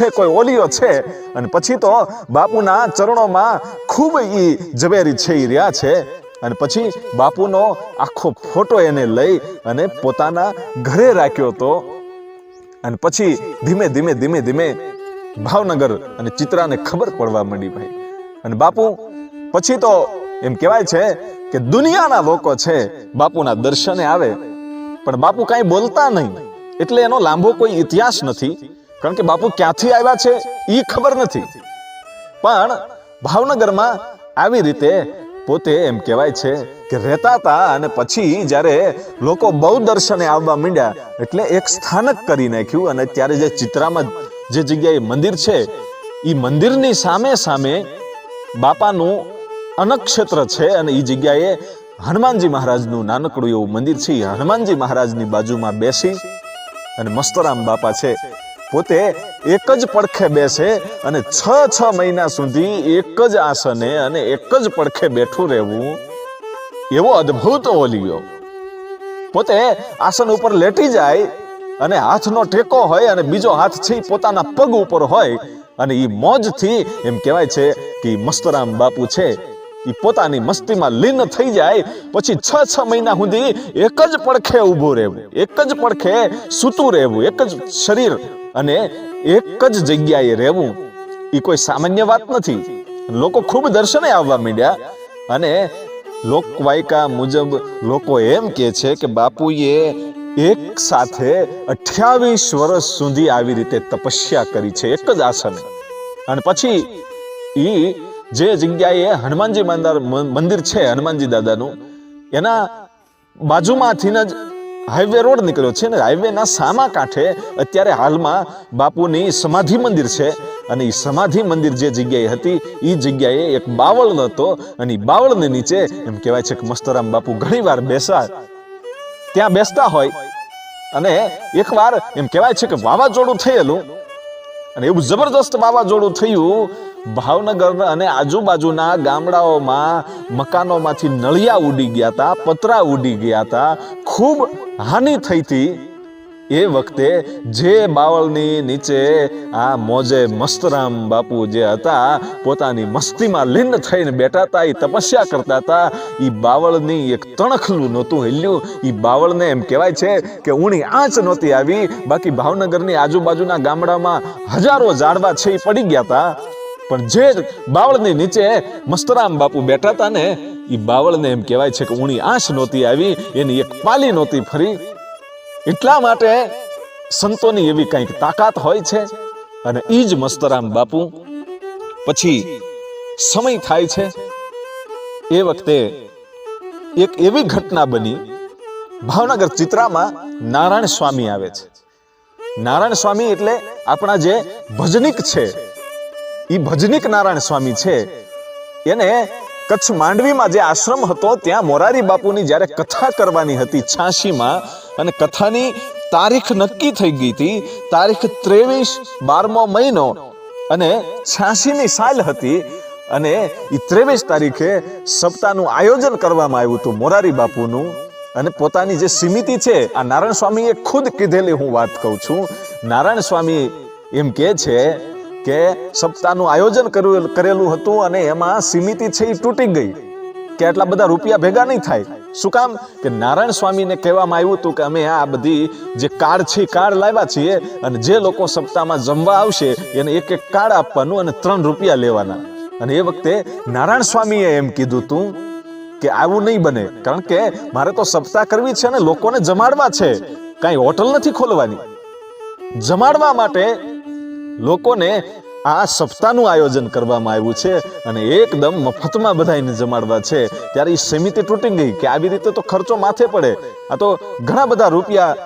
છે, કોઈ ઓલિયો છે. અને પછી તો બાપુના ચરણોમાં ખૂબ એ ઝવેરી છે એ રહ્યા છે. અને પછી બાપુનો આખો ફોટો એને લઈ અને પોતાના ઘરે રાખ્યો હતો. અને પછી ધીમે ધીમે ધીમે ધીમે ભાવનગર અને ચિત્રાને ખબર પડવા માંડી ભાઈ. અને બાપુ પછી તો એમ કહેવાય છે કે દુનિયાના લોકો છે, બાપુના દર્શને આવે. પણ બાપુ કાંઈ બોલતા નહીં. એટલે એનો લાંબો કોઈ ઇતિહાસ નથી. કારણ કે બાપુ ક્યાંથી આવ્યા છે એ ખબર નથી. પણ ભાવનગરમાં આવી રીતે પોતે એમ કહેવાય છે કે રહેતા હતા અને પછી જ્યારે લોકો બહુ દર્શને આવવા માંડ્યા, એટલે એક સ્થાનક કરી નાખ્યું અને ત્યારે જે ચિત્રામાં જે જગ્યાએ મંદિર છે એ મંદિરની સામે સામે બાપાનું અનક્ષેત્ર છે અને એ જગ્યાએ હનુમાનજી મહારાજનું નાનકડું એવું મંદિર છે. હનુમાનજી મહારાજની બાજુમાં બેસી અને મસ્તરામ બાપા છે પોતે એક જ પડખે બેસે અને છ છ મહિના સુધી એક જ આસને અને એક જ પડખે બેઠું રહેવું એવો અદ્ભુત ઓલિયો. પોતે આસન ઉપર લેટી જાય અને હાથનો ટેકો હોય અને બીજો હાથ છે પોતાના પગ ઉપર હોય અને એ મોજથી એમ કહેવાય છે કે મસ્તરામ બાપુ છે એ પોતાની મસ્તીમાં લીન થઈ જાય, પછી છ છ મહિના સુધી એક જ પડખે ઊભું રહેવું, એક જ પડખે સૂતું રહેવું, એક જ શરીર અને એક જ જગ્યાએ રહેવું. એ કોઈ સામાન્ય વાત નથી. લોકો ખૂબ દર્શને આવવા માંડ્યા અને લોકવાયકા મુજબ લોકો એમ કે છે કે, બાપુએ એક સાથે અઠ્યાવીસ વર્ષ સુધી આવી રીતે તપસ્યા કરી છે, એક જ આસને. અને પછી ઈ જે જગ્યાએ હનુમાનજી મંદિર છે, હનુમાનજી દાદાનું, એના બાજુમાંથી જ હાઈવે રોડ નીકળ્યો છે ને હાઈવેના સામા કાંઠે અત્યારે હાલમાં બાપુની સમાધિ મંદિર છે અને એ સમાધિ મંદિર જે જગ્યાએ હતી એ જગ્યાએ એક બાવળ હતો અને બાવળને નીચે એમ કહેવાય છે કે મસ્તરામ બાપુ ઘણીવાર બેસા ત્યાં બેસતા હોય અને એકવાર એમ કહેવાય છે કે વાવાઝોડું થયેલું અને એવું જબરદસ્ત વાવાઝોડું થયું ભાવનગર અને આજુબાજુના ગામડાઓમાં મકાનોમાંથી નળિયા ઉડી ગયા હતા, પતરા ઉડી ગયા હતા. ખૂબ હાનિ થઈ હતી એ વખતે જે બાવળની નીચે આ મોજે મસ્તરામ બાપુ જે હતા, પોતાની મસ્તીમાં લીન થઈને બેઠા હતા એ તપસ્યા કરતા હતા. એ બાવળની એક તણખલું નહોતું હિલ્યું. એ બાવળને એમ કહેવાય છે કે ઊણી આંચ નહોતી આવી. બાકી ભાવનગરની આજુબાજુના ગામડામાં હજારો ઝાડવા છે એ પડી ગયા હતા. પણ જે બાવળની નીચે મસ્તરામ બાપુ બેઠા હતા ને એ બાવળને એમ કહેવાય છે કે ઊણી આંશ નહોતી આવી, એની એક પાલી નહોતી ફરી. એટલા માટે સંતોની એવી કંઈક તાકાત હોય છે અને એ જ મસ્તરામ બાપુ પછી સમય થાય છે. એ વખતે એક એવી ઘટના બની, ભાવનગર ચિત્રામાં નારાયણ સ્વામી આવે છે. નારાયણ સ્વામી એટલે આપણા જે ભજનિક છે એ ભજનિક નારાયણ સ્વામી છે. એને કચ્છ માંડવીમાં જે આશ્રમ હતો, ત્યાં મોરારી બાપુની જ્યારે કથા કરવાની હતી છાશીમાં, અને કથાની તારીખ નક્કી થઈ ગઈ હતી, તારીખ ત્રેવીસ બારમો મહિનો, અને છાશીની સાલ હતી, અને એ ત્રેવીસ તારીખે સપ્તાહનું આયોજન કરવામાં આવ્યું હતું મોરારી બાપુનું, અને પોતાની જે સિમિતિ છે, આ નારાયણ સ્વામીએ ખુદ કીધેલી હું વાત કહું છું. નારાયણ સ્વામી એમ કહે છે કે સપ્તાહનું આયોજન કરેલું હતું અને એમાં સીમિતિ છે એ તૂટી ગઈ કે આટલા બધા રૂપિયા ભેગા નહીં થાય. શું કામ? કે નારાયણ સ્વામીને કહેવામાં આવ્યું હતું કે અમે આ બધી જે કાર્ડ છે કાર્ડ લાવ્યા છીએ અને જે લોકો સપ્તાહમાં જમવા આવશે એને એક એક કાર્ડ આપવાનું અને ત્રણ રૂપિયા લેવાના. અને એ વખતે નારાયણ સ્વામીએ એમ કીધું હતું કે આવું નહીં બને. કારણ કે મારે તો સપ્તાહ કરવી છે અને લોકોને જમાડવા છે. કાંઈ હોટલ નથી ખોલવાની. જમાડવા માટે લોકોને આ સપ્તાહનું આયોજન કરવામાં આવ્યું છે અને એકદમ મફતમાં બધાને જમાડવા છે. ત્યારે એ સમિતિ તૂટી ગઈ કે આવી રીતે તો ખર્ચો માથે પડે. આ તો ઘણા બધા રૂપિયા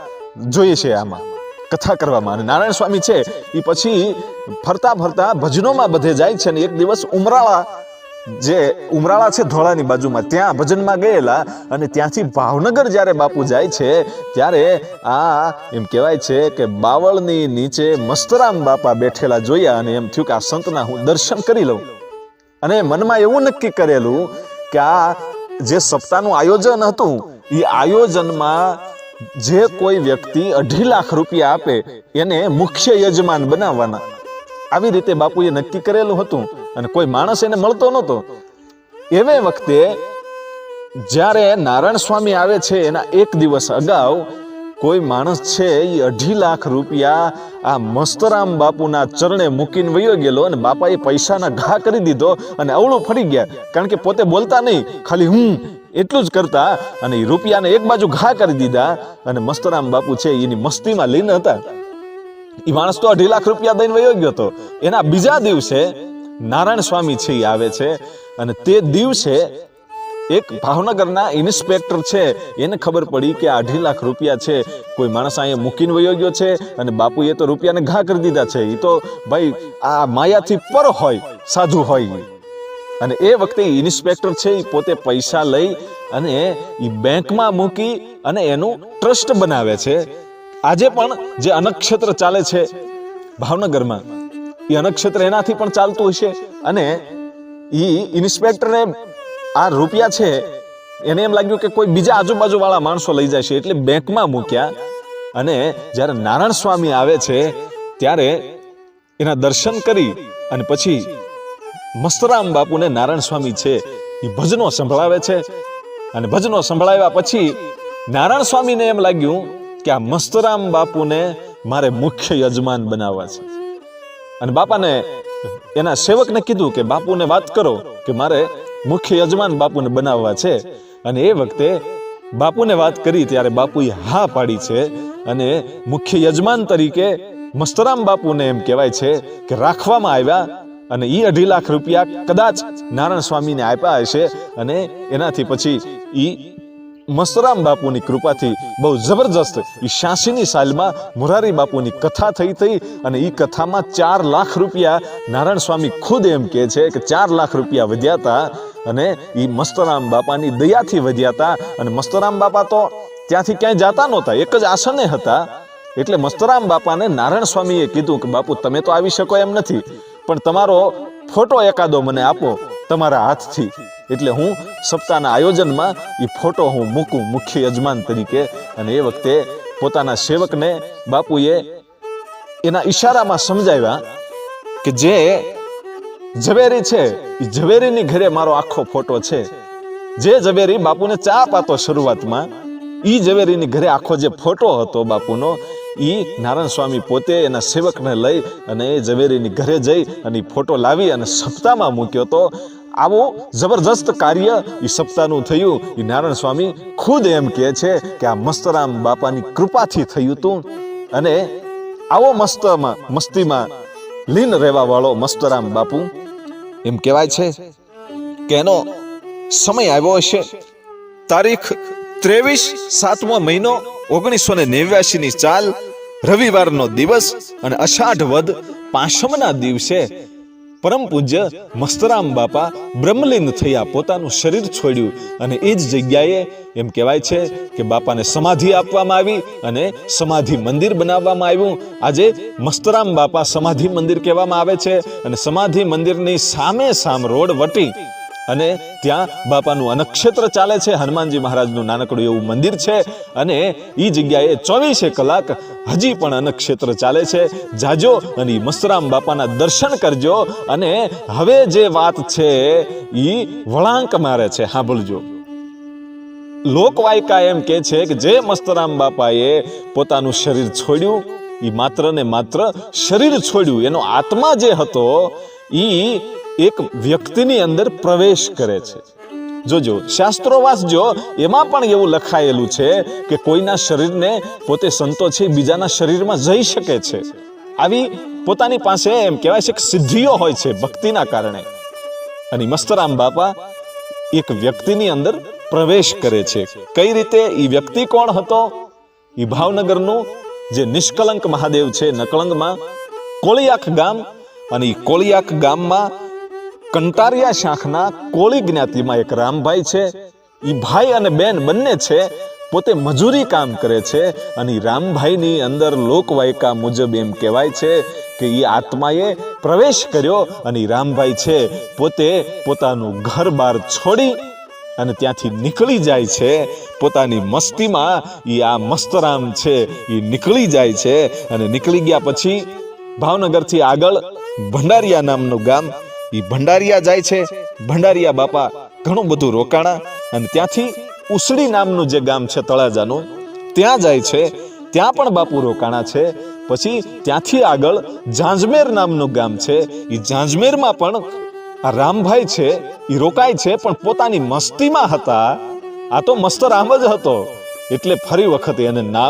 જોઈએ છે આમાં. કથા કરવામાં. અને નારાયણ સ્વામી છે એ પછી ફરતા ફરતા ભજનોમાં બધે જાય છે અને એક દિવસ ઉમરાળા જે ઉમરાળા છે ધોળાની બાજુમાં. ત્યાં ભજનમાં ગયેલા અને ત્યાંથી ભાવનગર જ્યારે બાપુ જાય છે, ત્યારે આ એમ કહેવાય છે કે બાવળની નીચે મસ્તરામ બાપા બેઠેલા જોયા અને એમ થયું કે આ સંતના હું દર્શન કરી લઉં. અને મનમાં એવું નક્કી કરેલું કે આ જે સપ્તાહનું આયોજન હતું એ આયોજનમાં જે કોઈ વ્યક્તિ અઢી લાખ રૂપિયા આપે, એને મુખ્ય યજમાન બનાવવાના. આવી રીતે બાપુએ નક્કી કરેલું હતું અને કોઈ માણસ એને મળતો નહોતો. એવે વખતે જ્યારે નારાયણ સ્વામી આવે છે એના એક દિવસ અગાઉ, કોઈ માણસ છે એ અઢી લાખ રૂપિયા આ મસ્તરામ બાપુના ચરણે મૂકીને વયો ગયેલો અને બાપાએ પૈસાના ઘા કરી દીધો અને અવળું ફરી ગયા. કારણ કે પોતે બોલતા નહીં. ખાલી હું એટલું જ કરતા અને એ રૂપિયાને એક બાજુ ઘા કરી દીધા અને મસ્તરામ બાપુ છે એની મસ્તીમાં લીન હતા. એ માણસ તો અઢી લાખ રૂપિયા દઈને વયો ગયો હતો એના બીજા દિવસે નારાયણ સ્વામી છે એ આવે છે અને તે દિવસે એક ભાવનગરના ઇન્સ્પેક્ટર છે, એને ખબર પડી કે આ અઢી લાખ રૂપિયા છે, કોઈ માણસ અહીંયા મૂકીને વયો ગયો છે અને બાપુએ તો રૂપિયાને ઘા કરી દીધા છે. એ તો ભાઈ, આ માયાથી પર હોય, સાધુ હોય અને એ વખતે ઇન્સ્પેક્ટર છે એ પોતે પૈસા લઈ અને એ બેંકમાં મૂકી અને એનું ટ્રસ્ટ બનાવે છે. આજે પણ જે અનક્ષેત્ર ચાલે છે ભાવનગરમાં, એ અનક્ષેત્ર એનાથી પણ ચાલતું હશે અને એ ઇન્સ્પેક્ટરને આ રૂપિયા છે, એને એમ લાગ્યું કે કોઈ બીજા આજુબાજુવાળા માણસો લઈ જાય છે, એટલે બેંકમાં મૂક્યા અને જ્યારે નારાયણ સ્વામી આવે છે, ત્યારે એના દર્શન કરી અને પછી મસ્તરામ બાપુને નારાયણ સ્વામી છે, એ ભજનો સંભળાવે છે. અને ભજનો સંભળાવ્યા પછી નારાયણ સ્વામીને એમ લાગ્યું કે આ મસ્તરામ બાપુને મારે મુખ્ય યજમાન બનાવવા છે. અને બાપાને એના સેવકને કીધું કે બાપુને વાત કરો કે મારે મુખ્ય યજમાન બાપુને બનાવવા છે. અને એ વખતે બાપુને વાત કરી ત્યારે બાપુએ હા પાડી છે અને મુખ્ય યજમાન તરીકે મસ્તરામ બાપુને એમ કહેવાય છે કે રાખવામાં આવ્યા અને એ અઢી લાખ રૂપિયા કદાચ નારાયણ સ્વામીને આપ્યા હશે અને એનાથી પછી ઈ મસ્તરામ બાપુની કૃપાથી બહુ જબરજસ્ત એ શાંસીની સાલમાં મુરારી બાપુની કથા થઈ થઈ અને એ કથામાં ચાર લાખ રૂપિયા નારાયણ સ્વામી ખુદ એમ કહે છે કે ચાર લાખ રૂપિયા વધ્યા હતા અને એ મસ્તરામ બાપાની દયાથી વધ્યા હતા અને મસ્તરામ બાપા તો ત્યાંથી ક્યાંય જાતા નહોતા, એક જ આસને હતા. એટલે મસ્તરામ બાપાને નારાયણ સ્વામીએ કીધું કે બાપુ તમે તો આવી શકો એમ નથી, પણ તમારો ફોટો એકાદો મને આપો તમારા હાથથી. એટલે હું સપ્તાહના આયોજનમાં એ ફોટો હું મૂકું, મુખ્ય યજમાન તરીકે. અને એ વખતે પોતાના સેવકને બાપુએ એના ઈશારામાં સમજાવ્યા કે જે ઝવેરી છે એ ઝવેરીની ઘરે મારો આખો ફોટો છે. જે ઝવેરી બાપુને ચા પાતો શરૂઆતમાં એ ઝવેરીની ઘરે આખો જે ફોટો હતો બાપુનો એ નારાયણ સ્વામી પોતે એના સેવકને લઈ અને એ ઝવેરીની ઘરે જઈ અને એ ફોટો લાવી અને સપ્તાહમાં મૂક્યો તો આવું જબરજસ્ત કાર્ય એ સપ્તાહનું થયું. એ નારાયણ સ્વામી ખુદ એમ કહે છે કે આ મસ્તરામ બાપાની કૃપાથી થયું હતું અને આવો મસ્તમાં, મસ્તીમાં લીન રહેવા વાળો મસ્તરામ બાપુ. એમ કહેવાય છે કે એનો સમય આવ્યો હશે. તારીખ ત્રેવીસ સાતમો મહિનો ઓગણીસો ને નેવ્યાસી ની ચાલ. રવિવારનો દિવસ અને અષાઢ વદ પાંચમના દિવસે પરમ પૂજ્ય મસ્તરામ બાપા બ્રહ્મલીન થયા, પોતાનું શરીર છોડ્યું અને એ જ જગ્યાએ એમ કહેવાય છે કે બાપાને સમાધિ આપવામાં આવી અને સમાધિ મંદિર બનાવવામાં આવ્યું. આજે મસ્તરામ બાપા સમાધિ મંદિર કહેવામાં આવે છે અને સમાધિ મંદિરની સામે સામ રોડ વટી અને ત્યાં બાપાનું અનક્ષેત્ર ચાલે છે. હનુમાનજી મહારાજનું નાનકડું એવું મંદિર છે અને એ જગ્યાએ ચોવીસે કલાક હજી પણ અનક્ષેત્ર ચાલે છે. જાજો અને ઈ મસ્તરામ બાપાના દર્શન કરજો અને હવે જે વાત છે એ વળાંક મારે છે. સાંભળજો લોકવાયકા એમ કે છે કે જે મસ્તરામ બાપાએ પોતાનું શરીર છોડ્યું એ માત્ર ને માત્ર શરીર છોડ્યું. એનો આત્મા જે હતો, ઈ એક વ્યક્તિની અંદર પ્રવેશ કરે છે. જોજો શાસ્ત્રો વાંચજો એમાં પણ એવું લખાયેલું છે કે કોઈના શરીરને પોતે સંતો છે બીજાના શરીરમાં જઈ શકે છે. આવી પોતાની પાસે એમ કહેવાય છે કે સિદ્ધિઓ હોય છે ભક્તિના કારણે. અને મસ્તરામ બાપા એક વ્યક્તિની અંદર પ્રવેશ કરે છે. કઈ રીતે? એ વ્યક્તિ કોણ હતો? એ ભાવનગરનું જે નિષ્કલંક મહાદેવ છે નકળંગમાં કોળિયાક ગામ અને એ કોળિયાક ગામમાં કંટારિયા શાખના કોળી જ્ઞાતિમાં એક રામભાઈ છે. એ ભાઈ અને બેન બંને છે. પોતે મજૂરી કામ કરે છે અને રામભાઈની અંદર લોકવાયકા મુજબ એમ કહેવાય છે કે એ આત્માએ પ્રવેશ કર્યો અને રામભાઈ છે. પોતે પોતાનું ઘર બાર છોડી અને ત્યાંથી નીકળી જાય છે. પોતાની મસ્તીમાં એ આ મસ્તરામ છે. એ નીકળી જાય છે અને નીકળી ગયા પછી ભાવનગરથી આગળ ભંડારિયા નામનું ગામ એ ભંડારિયા જાય છે, ભંડારિયા બાપા ઘણું બધું રોકાણા અને ત્યાંથી ઉસડી નામનું જે ગામ છે તળાજાનું, ત્યાં જાય છે, ત્યાં પણ બાપુ રોકાણા છે. પછી ત્યાંથી આગળ ઝાંઝમેર નામનું ગામ છે. એ ઝાંઝમેરમાં પણ આ રામભાઈ છે એ રોકાય છે, પણ પોતાની મસ્તીમાં હતા. આ તો મસ્ત રામ જ હતો. એટલે ફરી વખત એને નામ